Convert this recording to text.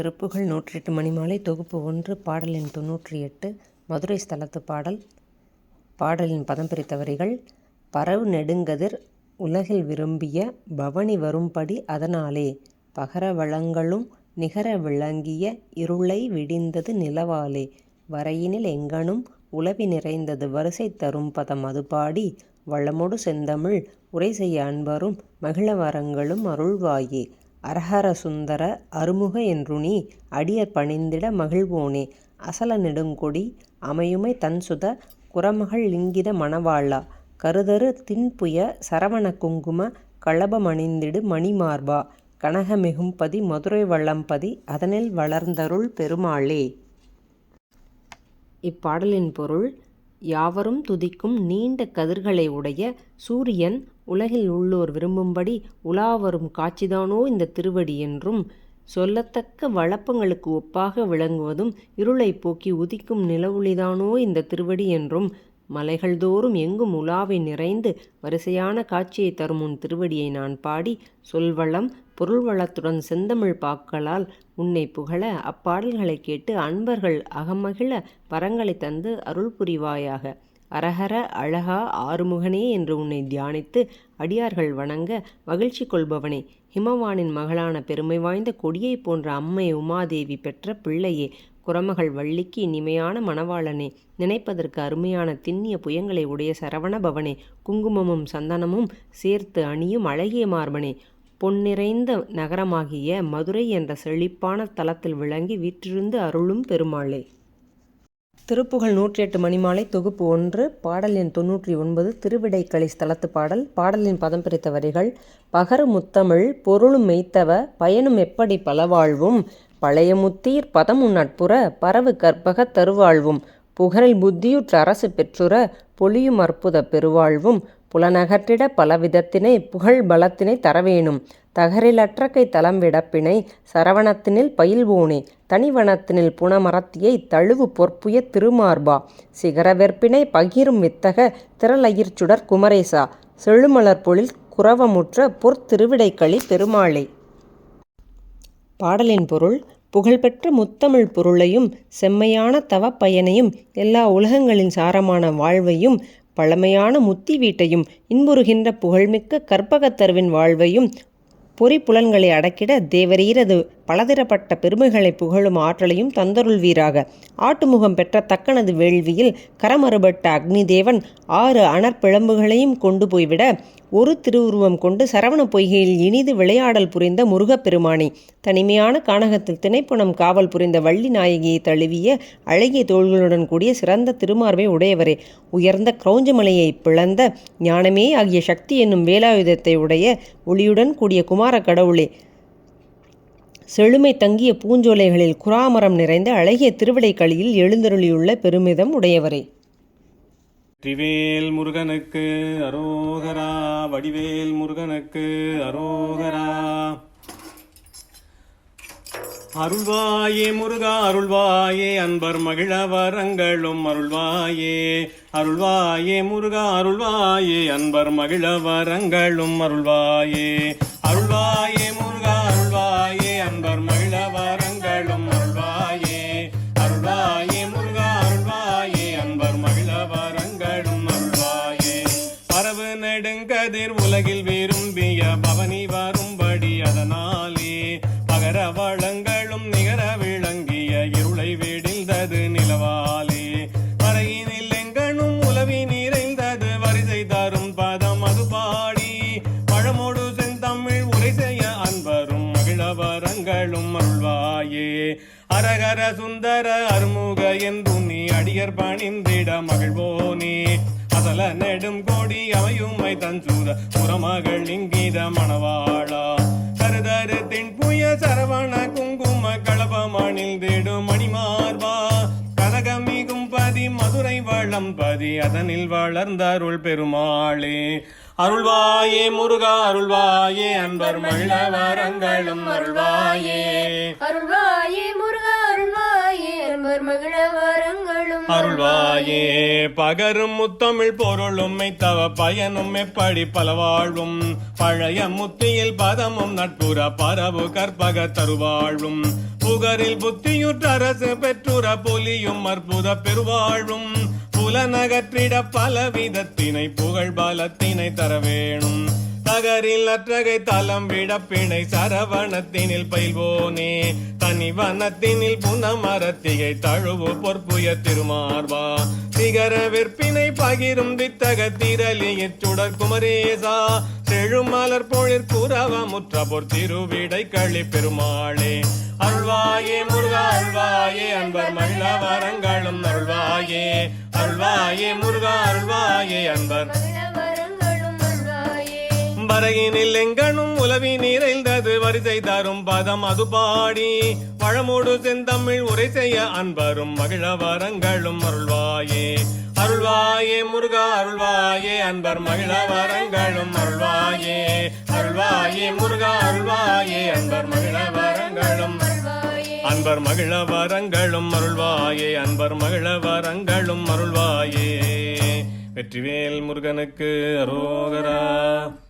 திருப்புகழ் நூற்றி எட்டு மணிமாலை தொகுப்பு ஒன்று பாடலின் தொன்னூற்றி எட்டு மதுரை ஸ்தலத்து பாடல் பாடலின் பதம் பிரித்த வரிகள் பரவு நெடுங்கதிர் உலகில் விரும்பிய பவனி வரும்படி அதனாலே பகர வளங்களும் நிகர விளங்கிய இருளை விடிந்தது நிலவாலே வரையினில் எங்கணும் உளவி நிறைந்தது வரிசை தரும் பதம் அது பாடி வளமோடு செந்தமிழ் உரை செய்ய அன்பரும் மகிழ வரங்களும் அருள்வாயே. அரஹர சுந்தர அருமுக என்றுணி அடியர் பணிந்திட மகிழ்வோனே. அசல நெடுங்கொடி அமையுமை தன்சுத குரமகள் லிங்கித மணவாளா. கருதரு தின்புய சரவண குங்கும களபமணிந்திடு மணிமார்பா. கனகமிகும்பதி மதுரை வள்ளம்பதி அதனில் வளர்ந்தருள் பெருமாளே. இப்பாடலின் பொருள் யாவரும் துதிக்கும் நீண்ட கதிர்களை உடைய சூரியன் உலகில் உள்ளோர் விரும்பும்படி உலாவரும் காட்சிதானோ இந்த திருவடி என்றும் சொல்லத்தக்க வழப்பங்களுக்கு ஒப்பாக விளங்குவதும் இருளை போக்கி உதிக்கும் நிலவுளிதானோ இந்த திருவடி என்றும் மலைகள் தோறும் எங்கும் உலாவை நிறைந்து வரிசையான காட்சியை தரும் உன் திருவடியை நான் பாடி சொல்வளம் பொருள்வளத்துடன் செந்தமிழ் பாக்களால் உன்னை புகழ அப்பாடல்களை கேட்டு அன்பர்கள் அகமகிழ வரங்களை தந்து அருள் புரிவாயாக அரஹர அழகா ஆறுமுகனே என்று உன்னை தியானித்து அடியார்கள் வணங்க மகிழ்ச்சி கொள்பவனே. ஹிமவானின் மகளான பெருமை வாய்ந்த கொடியை போன்ற அம்மை உமாதேவி பெற்ற பிள்ளையே குரமகள் வள்ளிக்கு இனிமையான மணவாளனே. நினைப்பதற்கு அருமையான திண்ணிய புயங்களை உடைய சரவண பவனே. குங்குமமும் சந்தனமும் சேர்த்து அணியும் அழகிய மார்பனே. பொன்னிறைந்த நகரமாகிய மதுரை என்ற செழிப்பான தலத்தில் விளங்கி வீற்றிருந்து அருளும் பெருமாளே. திருப்புகழ் நூற்றி எட்டு மணிமாலை தொகுப்பு ஒன்று பாடல் எண் தொன்னூற்றி ஒன்பது திருவிடைக்களி ஸ்தலத்து பாடல் பாடலின் பதம் பிரித்த வரிகள் பகரு முத்தமிழ் பொருளும் மெய்த்தவ பயனும் எப்படி பலவாழ்வும் பழைய முத்தீர் பதமும் நட்புற பரவு கற்பக தருவாழ்வும் புகழில் புத்தியுற்ற அரசு பெற்றுற பொலியும் அற்புத பெருவாழ்வும் புலனகற்றிட பலவிதத்தினை புகழ் பலத்தினை தரவேணும். தகரிலற்றக்கை தலம் விடப்பினை சரவணத்தினில் பயில்வோனே தனிவனத்தினில் புனமரத்தியை தழுவு பொற்புய திருமார்பா சிகரவெற்பினை பகிரும் வித்தக திரளயிர்ச்சுடர் குமரேசா செழுமலர் பொழில் குரவமுற்ற பொற்திருவிடைக்களி பெருமாளே. பாடலின் பொருள் புகழ்பெற்ற முத்தமிழ் பொருளையும் செம்மையான தவப்பயனையும் எல்லா உலகங்களின் சாரமான வாழ்வையும் பழமையான முத்தி வீட்டையும் இன்புறுகின்ற புகழ்மிக்க கற்பகத்தருவின் வாழ்வையும் பொறி புலன்களை அடக்கிட தேவரீரது பலதரப்பட்ட பெருமைகளை புகழும் ஆற்றலையும் தந்தருள்வீராக. ஆட்டுமுகம் பெற்ற தக்கனது வேள்வியில் கரமறுபட்ட அக்னி தேவன் ஆறு அனற்பிழம்புகளையும் கொண்டு போய்விட ஒரு திருவுருவம் கொண்டு சரவண பொய்கையில் இனிது விளையாடல் புரிந்த முருகப்பெருமானி. தனிமையான கானகத்தில் திணைப்புணம் காவல் புரிந்த வள்ளி நாயகியை தழுவிய அழகிய தோள்களுடன் கூடிய சிறந்த திருமார்பை உடையவரே. உயர்ந்த கிரௌஞ்சமலையை பிளந்த ஞானமே ஆகிய சக்தி என்னும் வேலாயுதத்தை உடைய ஒளியுடன் கூடிய குமார கடவுளே. செழுமை தங்கிய பூஞ்சோலைகளில் குராமரம் நிறைந்த அழகிய திருவிடைக்களியில் எழுந்தருளியுள்ள பெருமிதம் உடையவரே. வெற்றிவேல் முருகனுக்கு அரோகரா வடிவேல் முருகனுக்கு அரோகரா. அருள்வாயே முருகா அருள்வாயே அன்பர் மகிழ வரங்களும் அருள்வாயே. அருள்வாயே முருகா அருள்வாயே அன்பர் மகிழ வரங்களும் அருள்வாயே. அருள்வாயே முருகா நெடுங்கதிர் உலகில் விரும்பிய பவனி வரும்படி அதனாலே பகர வளங்களும் நிகர விளங்கிய இருளை விடிந்தது நிலவாலே. மறையினில் எங்கனும் உலவி நிறைந்தது வரிசை தரும் பதம் அது பாடி. பழமோடு செந்தமிழ் உரை செய்ய அன்பரும் மகிழவரங்களும் அருள்வாயே. அரகர சுந்தர அருமுக என்றும் நீ அடியர் பணிந்திட மகிழ்வோனே. அசல நெடும் கோடி அமையுமை தஞ்சூத புறமகள் இங்கீத மணவாளா. கருதரு தின்புய சரவண குங்கும களபமணில் தேடும் மணிமார்பா. கனகமிகும் பதி மதுரை வளம் பதி அதனில் வளர்ந்தருள் பெருமாளே. அருள்வாயே முருகா அருள்வாயே அன்பர் மகிழ வரங்களும் அருள்வாயே. அருள்வாயே முருகா அருள்வாயே அன்பர் மகிழ அருள்வாயே. பகரும் முத்தமிழ் பொருளும் தவ பயனும் எப்படி பல வாழ்வும். பழைய முத்தியில் பதமும் நட்புற பரவு கற்பக தருவாழ்வும் புகரில் புத்தியுற்ற அரசு பெற்றுற பொலியும் அற்புத பெருவாழ்வும் புலனகற்றிட பல விதத்தினை புகழ் பலத்தினை தர வேணும். நகரில் அற்றகை தலம் விட பிணை சரவணத்தினில் பயில்வோனே. தனிவனத்தினில் புனமரத்திகை தழுவு பொற்புய திருமார்வா சிகர விற்பினை பகிரும் வித்தக திரளிய சுடர் குமரேசா செழுமலர் பொழிற் குறவ முற்றபொர் திருவிடை களி பெருமாளே. அருள்வாயே முருகா அருள்வாயே அன்பர் மல்ல வரங்களும் அருள்வாயே. அருள்வாயே முருகா அருள்வாயே அன்பர் வரகினில் எங்கனும் உலவி நிறைந்தது வரிசை தரும் பதம் அது பாடி. பழமோடு செந்தமிழ் உரை செய்ய அன்பரும் மகிழவரங்களும் அருள்வாயே. அருள்வாயே முருகா அருள்வாயே அன்பர் மகிழவரங்களும் அருள்வாயே. அருள்வாயே முருகா அருள்வாயே அன்பர் மகிழ வரங்களும். அன்பர் மகிழவரங்களும் அருள்வாயே. அன்பர் மகிழவரங்களும் அருள்வாயே. வெற்றிவேல் முருகனுக்கு அரோகரா.